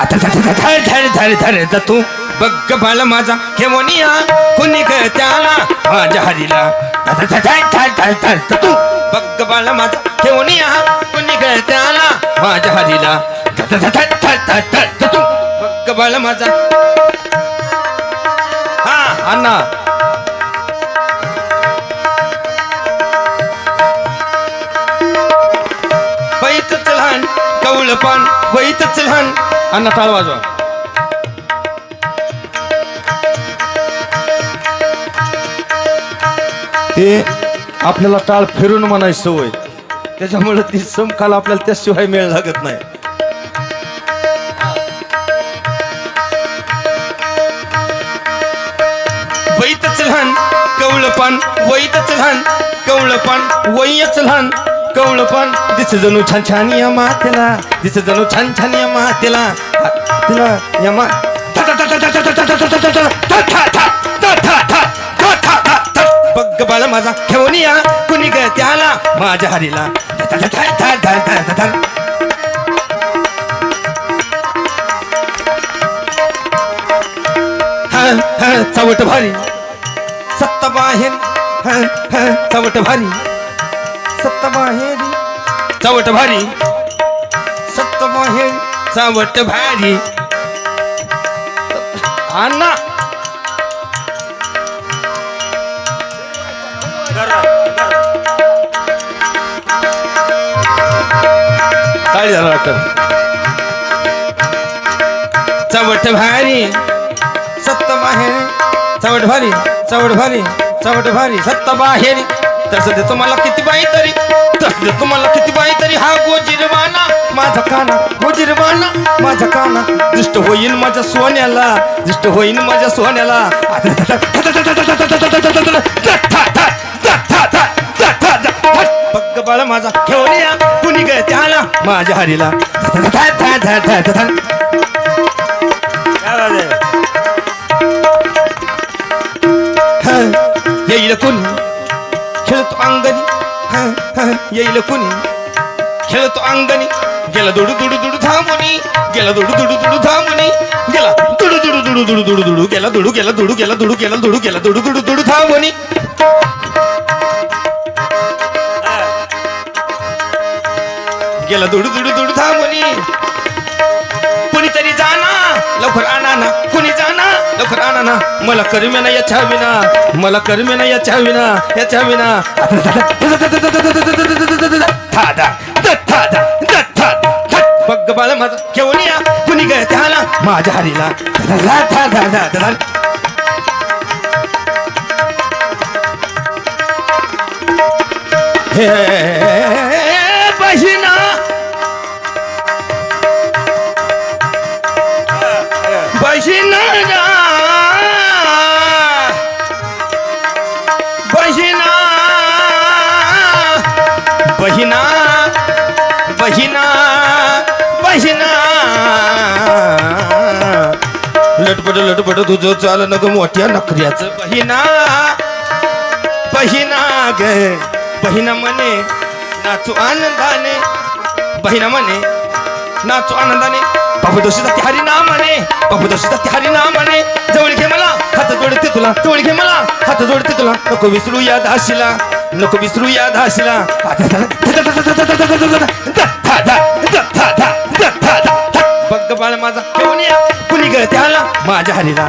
आता धर धर धर धर दतू बग्ग बाल माझा घेवनिया कुणी ग त्याला माझ्या हरीला धर धर धर धर धर तू बग्ग बाल माझा घेवनिया कुणी ग त्याला माझ्या हरीला धर धर धर धर धर धर तू बग्ग बाल माझा हा अण्णा लहान कवळपान वैतच लहान. अण्णा टाळ वाजवा. ते आपल्याला टाळ फिरून म्हणायची सवय त्याच्यामुळे ती समकाल आपल्याला त्याशिवाय मेळ लागत नाही. वैतच लहान कवळपान वैतच लहान. कवळपान वयच लहान. कवळ पण दिस जणू छान छान या मातेला दिस जणू छान छान या मातेला तिला या मा बग्ग बाळ माझा ठेवून या कुणी ग त्याला माझ्या हरीला चवट भारी सत्ता बाहेर चवट भारी सप्तमाहेरी चवट भारी। सप्तमाहेरी चावट भारी। अण्णा। काय झालं डॉक्टर चवट भारी। सत्तमाहेरी। चवट भारी चवट भारी चवट भारी सत्तमाहेरी। तसं देतो मला किती बाई तरी तसं देतो मला किती बाई तरी हा गोजिरवाना माझा काना गोजिरवाना माझा काना दृष्ट होईल माझ्या सोन्याला दृष्ट होईल माझ्या सोन्याला बघ बाळा माझा घेऊन या कुणी गे त्याला माझ्या हरीला येईल कुणी खेळतो अंगणी गेला दुडू दुडू दुडू थांबुनी गेला दुडू दुडू दुडू थांबुनी गेला दुडू दुडू दुडू दुडू दुडू दुडू गेला दुडू गेला दुडू गेला दुडू गेला दुडू गेला दुडू दुडू दुडू थांबुनी गेला दुडू दुडू दुडू थांबुनी कुणीतरी जाना लवकर आणा ना कुणी लवकर आणा ना मला करमे ना याच्या विना मला करमे ना याच्या विना याच्या विना थादा, बघ बाळ माझा घेऊन या कुणी ग त्याला माझ्या हरीला. थादा, थादा, हे बहिणा. बहिना बहिना बहिना लटपट लटपट तुझं चाल नको मोठ्या नखऱ्याचं बहिना बहिना ग बहिना म्हणे नाचू आनंदाने. बहिना म्हणे नाचू आनंदाने. बाबू दोषी जाते हरी ना म्हणे बाबू दोषी जाते हरी ना म्हणे. जवळ घे मला हात जोडते तुला जवळ घे मला हात जोडते तुला. नको विसरू या दाशीला नको विसरू या धाशीला बघ बाळ माझा. घेऊन या. कुणी ग त्याला माझ्या हरीला